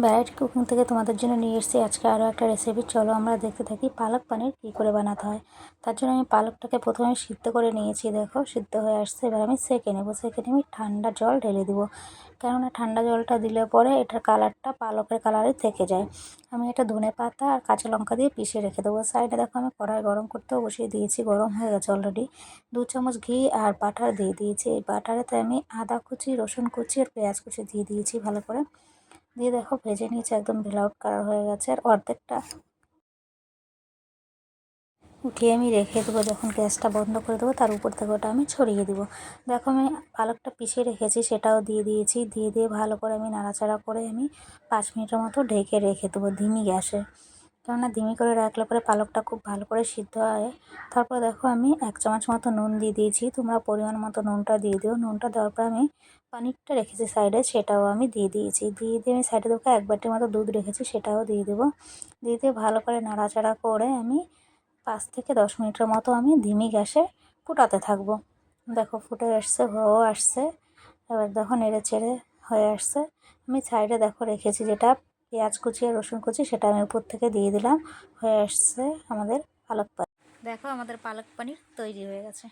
Variety cooking থেকে তোমাদের জন্য নিয়ে এসেছি। আজকে আরও একটা রেসিপি চলো আমরা দেখতে থাকি পালক পানির কী করে বানাতে হয়। তার জন্য আমি পালকটাকে প্রথমে সিদ্ধ করে নিয়েছি, দেখো। সিদ্ধ হয়ে আসছে। এবার আমি সেঁকে নেব। সেঁকে নিয়ে আমি ঠান্ডা জল ঢেলে দেবো। কেননা ঠান্ডা জলটা দিলে পরে এটার কালারটা পালকের কালারে থেকে যায়। আমি এটা ধনে পাতা আর কাঁচা লঙ্কা দিয়ে পিষে রেখে দেবো। সাইডে দেখো আমি কড়াই গরম করতেও বসিয়ে দিয়েছি। গরম হয়ে গেছে অলরেডি দু চামচ ঘি আর বাটার দিয়ে দিয়েছি। এই বাটারেতে আমি আদা কুচি, রসুন কুচি আর পেঁয়াজ কুচি দিয়ে দিয়েছি ভালো করে। দিয়ে দেখো ভেজে নিয়েছে, একদম ব্লাউট কালার হয়ে গেছে। আর অর্ধেকটা উঠিয়ে আমি রেখে দেবো, যখন গ্যাসটা বন্ধ করে দেবো, তার উপর থেকে ওটা আমি ছড়িয়ে দেবো। দেখো আমি পালকটা পিছিয়ে রেখেছি, সেটাও দিয়ে দিয়েছি। দিয়ে দিয়ে ভালো করে আমি নাড়াচাড়া করে আমি পাঁচ মিনিটের মতো ঢেকে রেখে দেবো ধিমি গ্যাসে। কেননা ধিমি করে রাখলে পরে পালকটা খুব ভালো করে সিদ্ধ হয়। তারপর দেখো আমি এক চামচ মতো নুন দিয়ে দিয়েছি। তোমরা পরিমাণ মতো নুনটা দিয়ে দিও। নুনটা দেওয়ার পর আমি পানিরটা রেখেছি সাইডে, সেটাও আমি দিয়ে দিয়েছি। দিয়ে দিয়ে আমি সাইডে দেখো এক বাটির মতো দুধ রেখেছি, সেটাও দিয়ে দেবো। দিয়ে দিয়ে ভালো করে নাড়াচাড়া করে আমি পাঁচ থেকে দশ মিনিটের মতো আমি ধিমি গ্যাসে ফুটাতে থাকব। দেখো ফুটে আসছে হয়েও আসছে। এবার দেখো নেড়ে চেড়ে হয়ে আসছে। আমি সাইডে দেখো রেখেছি যেটা পেঁয়াজ কুচি আর রসুন কুচি, সেটা আমি উপর থেকে দিয়ে দিলাম। হয়ে আসছে আমাদের পালক পানির। দেখো আমাদের পালক পানির তৈরি হয়ে গেছে।